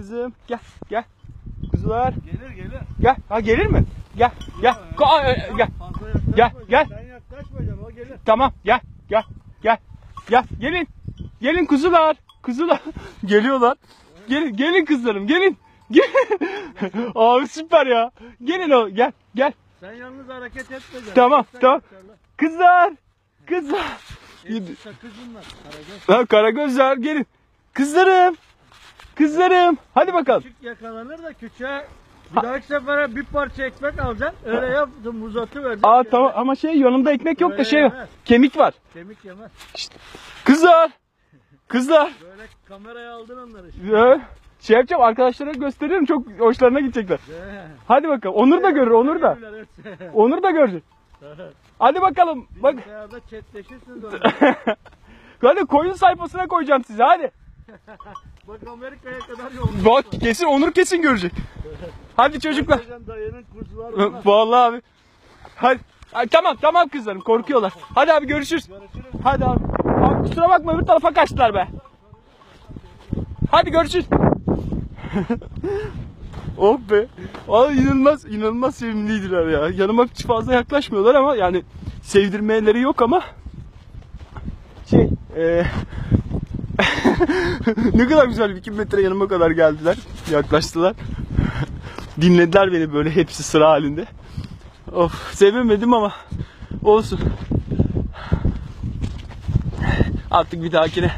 kızım. Gel gel. Kuzular. Gelir gelir. Gel. Ha gelir mi? Gel gel. Ko- Aa, e, gel. Fazla yaklaşma. Gel, gel. Sen yaklaşmayacaksın o gelir. Tamam gel gel gel. Gel gelin. Gelin kuzular. Kuzular. Geliyorlar. Gelin gelin kızlarım gelin. Gelin. Abi süper ya. Gelin o gel gel. Sen yalnız hareket etmeyeceksin. Tamam, Sen tamam. yukarıda. Kızlar. Kızlar. Hepsi sakız bunlar. Karagöz. Karagözler gelin. Kızlarım. Kızlarım. Hadi bakalım. Küçük yakalanır da küçüğe bir dahaki sefere bir parça ekmek alacaksın. Öyle yaptım uzatıvereceksin. Aa tamam ama şey yanımda ekmek yok da şey yemez. kemik var. Kemik yemez. Kızlar. Kızlar. Böyle kameraya aldın onları. Ee, Şey yapacağım arkadaşlara gösteriyorum çok hoşlarına gidecekler. Hadi bakalım. Onur da görür, Onur da. Onur da görecek. Hadi bakalım. Bak. Bilgisayarda chatleşirsiniz orada. Hadi koyun sayfasına koyacağım sizi hadi. Bak Amerika'ya kadar yolculuk Bak kesin Onur kesin görecek. Hadi çocuklar. Dayının. Vallahi abi. Hadi. Ay, tamam tamam kızlarım korkuyorlar. Hadi abi görüşürüz. Görüşürüz. Hadi abi. Abi kusura bakma öbür tarafa kaçtılar be. Hadi görüşürüz. oh be. Vallahi inanılmaz inanılmaz sevimliydiler ya. Yanıma hiç fazla yaklaşmıyorlar ama yani sevdirmeleri yok ama şey e, ne kadar güzel 2 metre yanıma kadar geldiler. Yaklaştılar. Dinlediler beni böyle hepsi sıra halinde. Of sevemedim ama olsun. Artık bir dahakine